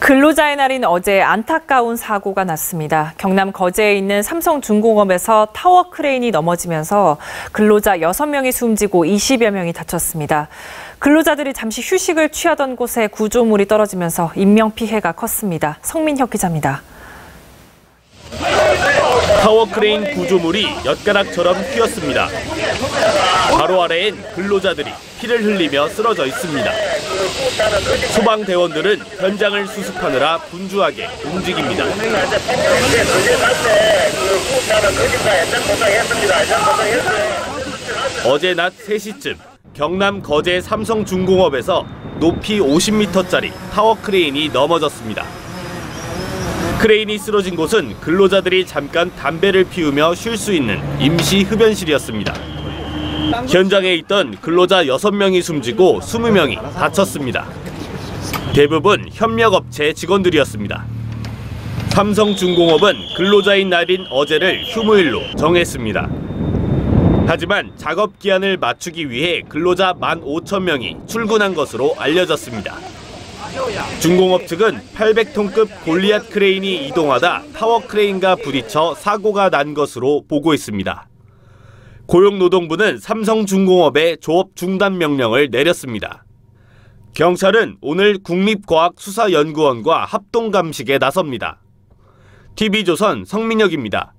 근로자의 날인 어제 안타까운 사고가 났습니다. 경남 거제에 있는 삼성중공업에서 타워 크레인이 넘어지면서 근로자 6명이 숨지고 20여 명이 다쳤습니다. 근로자들이 잠시 휴식을 취하던 곳에 구조물이 떨어지면서 인명피해가 컸습니다. 성민혁 기자입니다. 타워 크레인 구조물이 엿가락처럼 휘었습니다. 바로 아래엔 근로자들이 피를 흘리며 쓰러져 있습니다. 소방대원들은 현장을 수습하느라 분주하게 움직입니다. 어제 낮 3시쯤 경남 거제 삼성중공업에서 높이 50m짜리 타워 크레인이 넘어졌습니다. 크레인이 쓰러진 곳은 근로자들이 잠깐 담배를 피우며 쉴 수 있는 임시 흡연실이었습니다. 현장에 있던 근로자 6명이 숨지고 20명이 다쳤습니다. 대부분 협력업체 직원들이었습니다. 삼성중공업은 근로자인 날인 어제를 휴무일로 정했습니다. 하지만 작업 기한을 맞추기 위해 근로자 15,000명이 출근한 것으로 알려졌습니다. 중공업 측은 800톤급 골리앗 크레인이 이동하다 타워 크레인과 부딪혀 사고가 난 것으로 보고 있습니다. 고용노동부는 삼성중공업에 조업 중단 명령을 내렸습니다. 경찰은 오늘 국립과학수사연구원과 합동 감식에 나섭니다. TV조선 성민혁입니다.